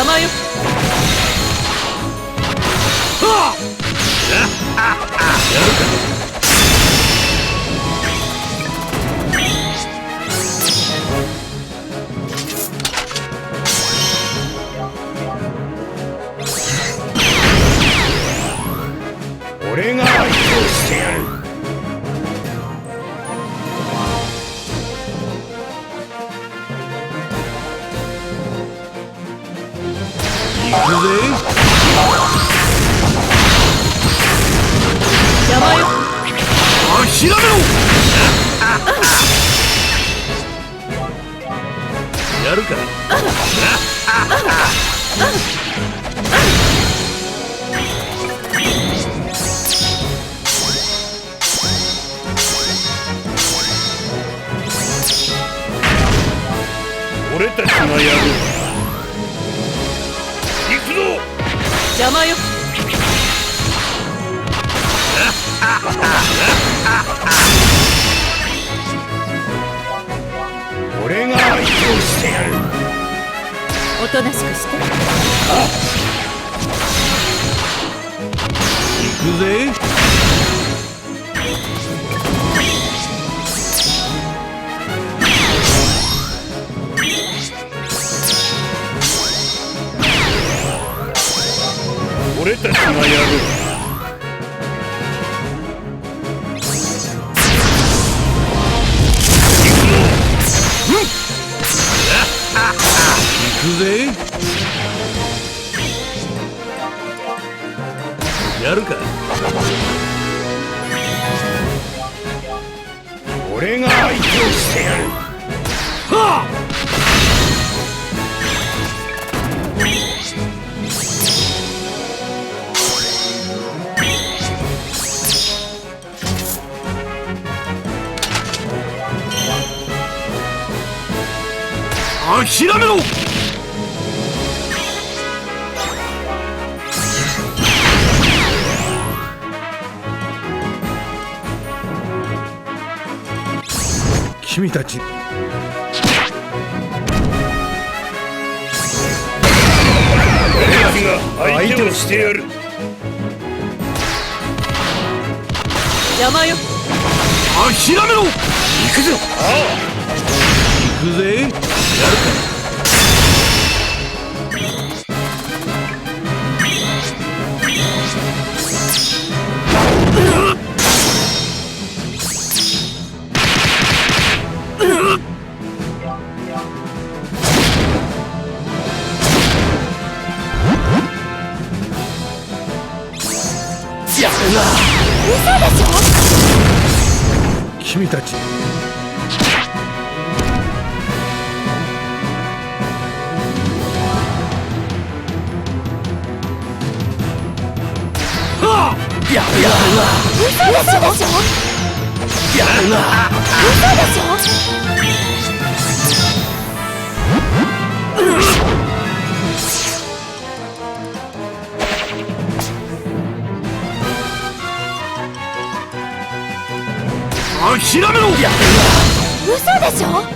邪魔よ。俺が相手をしてやる。邪魔よ諦めろやるか。俺たちがやる邪魔よ。俺が相手をしてやる。おとなしくして。行くぜ俺たちがやる。行くぜ。やるか。俺が相手をしてやる。はあ諦めろ!君たち。相手をしてやる。邪魔よ。諦めろ!行くぞ。行くぜやるかやるな君たちやるわ嘘でしょ？やるわ嘘でしょ、諦めろ。やるわ嘘でしょ？行く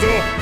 ぞ。